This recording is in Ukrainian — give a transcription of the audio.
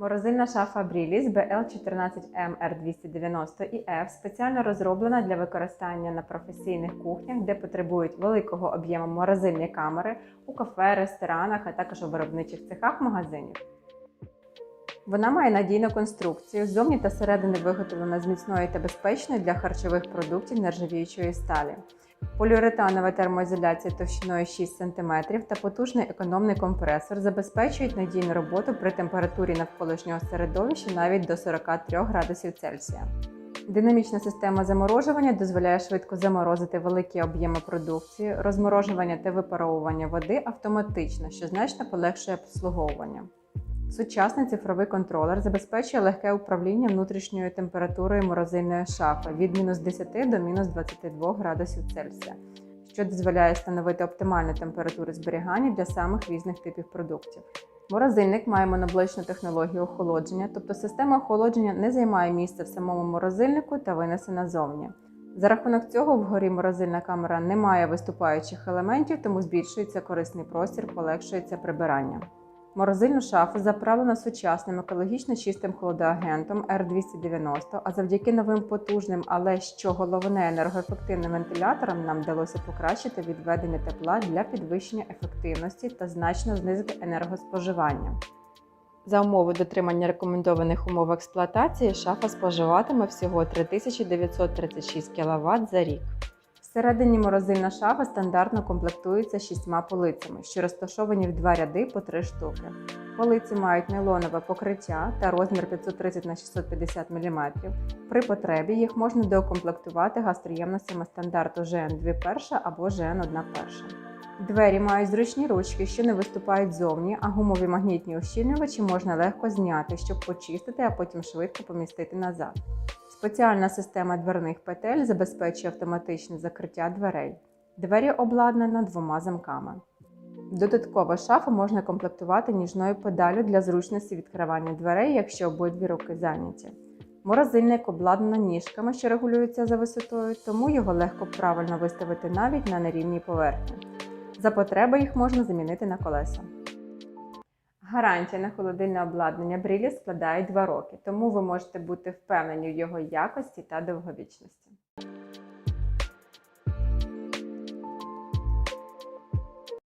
Морозильна шафа Бріліс BL14MR290 і F спеціально розроблена для використання на професійних кухнях, де потребують великого об'єму морозильні камери у кафе, ресторанах, а також у виробничих цехах магазинів. Вона має надійну конструкцію, ззовні та зсередини виготовлена з міцної та безпечної для харчових продуктів нержавіючої сталі. Поліуретанова термоізоляція товщиною 6 см та потужний економний компресор забезпечують надійну роботу при температурі навколишнього середовища навіть до 43 градусів Цельсія. Динамічна система заморожування дозволяє швидко заморозити великі об'єми продукції, розморожування та випаровування води автоматично, що значно полегшує обслуговування. Сучасний цифровий контролер забезпечує легке управління внутрішньою температурою морозильної шафи від мінус 10 до мінус 22 градусів Цельсія, що дозволяє встановити оптимальну температуру зберігання для самих різних типів продуктів. Морозильник має моноблочну технологію охолодження, тобто система охолодження не займає місця в самому морозильнику та винесена зовні. За рахунок цього вгорі морозильна камера не має виступаючих елементів, тому збільшується корисний простір, полегшується прибирання. Морозильну шафу заправлено сучасним екологічно чистим холодоагентом R290, а завдяки новим потужним, але що головне енергоефективним вентиляторам нам вдалося покращити відведення тепла для підвищення ефективності та значно знизити енергоспоживання. За умови дотримання рекомендованих умов експлуатації шафа споживатиме всього 3936 кВт за рік. Всередині морозильна шафа стандартно комплектується шістьма полицями, що розташовані в два ряди по три штуки. Полиці мають нейлонове покриття та розмір 530 на 650 мм. При потребі їх можна доукомплектувати гастроємностями стандарту GN2 перша або GN1 перша. Двері мають зручні ручки, що не виступають зовні, а гумові магнітні ущільнювачі можна легко зняти, щоб почистити, а потім швидко помістити назад. Спеціальна система дверних петель забезпечує автоматичне закриття дверей. Двері обладнана двома замками. Додатково шафу можна комплектувати ніжною педалю для зручності відкривання дверей, якщо обидві руки зайняті. Морозильник обладнано ніжками, що регулюються за висотою, тому його легко правильно виставити навіть на нерівній поверхні. За потреби їх можна замінити на колеса. Гарантія на холодильне обладнання Брілі складає 2 роки, тому ви можете бути впевнені в його якості та довговічності.